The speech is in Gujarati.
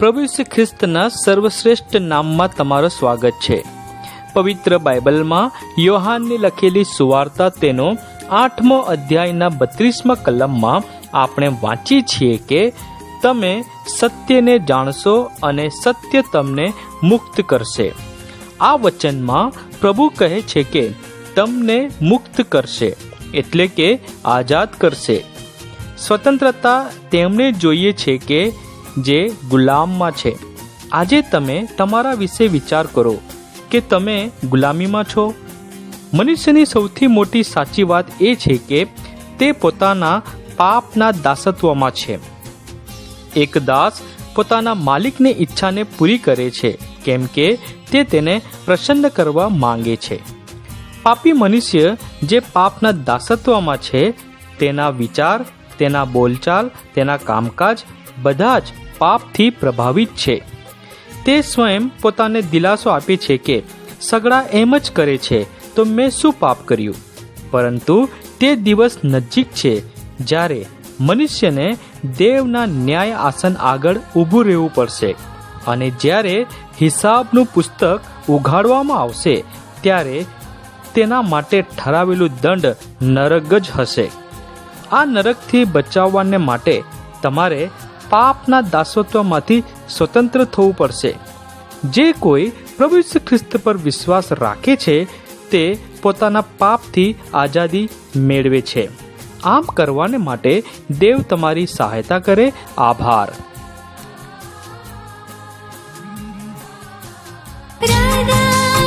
પ્રભુ ખ્રિસ્તના સર્વશ્રેષ્ઠ નામમાં તમારું સ્વાગત છે. પવિત્ર બાઇબલમાં યોહાનની લખેલી સુવાર્તા તેનો આઠમો અધ્યાયના બત્રીસમા કલમમાં આપણે વાંચીએ છીએ કે, તમે સત્યને જાણશો અને સત્ય તમને મુક્ત કરશે. આ વચનમાં પ્રભુ કહે છે કે, તમને મુક્ત કરશે, એટલે કે આઝાદ કરશે. સ્વતંત્રતા તેમણે જોઈએ છે કે જે ગુલામમાં છે. આજે તમે તમારા વિશે વિચાર કરો કે તમે ગુલામીમાં છો? મનુષ્યની સૌથી મોટી સાચી વાત એ છે કે તે પોતાના પાપના દાસત્વમાં છે. એક દાસ પોતાના માલિકની ઈચ્છાને પૂરી કરે છે, કેમ કે તે તેને પ્રસન્ન કરવા માંગે છે. પાપી મનુષ્ય જે પાપના દાસત્વમાં છે, તેના વિચાર, તેના બોલચાલ, તેના કામકાજ બધા જ પાપથી પ્રભાવિત છે. તે સ્વયં પોતાને દિલાસો આપે છે કે સગડા એમ જ કરે છે, તો મેં શું પાપ કર્યું? પરંતુ તે દિવસ નજીક છે, જ્યારે મનુષ્યને દેવના ન્યાય આસન આગળ ઊભું રહેવું પડશે અને જ્યારે હિસાબનું પુસ્તક ઉઘાડવામાં આવશે, ત્યારે તેના માટે ઠરાવેલું દંડ નરક જ હશે. આ નરકથી બચાવવાને માટે તમારે પાપના દાસત્વમાંથી સ્વતંત્ર થવું પડશે. જે કોઈ પ્રભુ ખ્રિસ્ત પર વિશ્વાસ રાખે છે, તે પોતાના પાપથી આઝાદી મેળવે છે. આમ કરવાને માટે દેવ તમારી સહાયતા કરે. આભાર. હૃદયની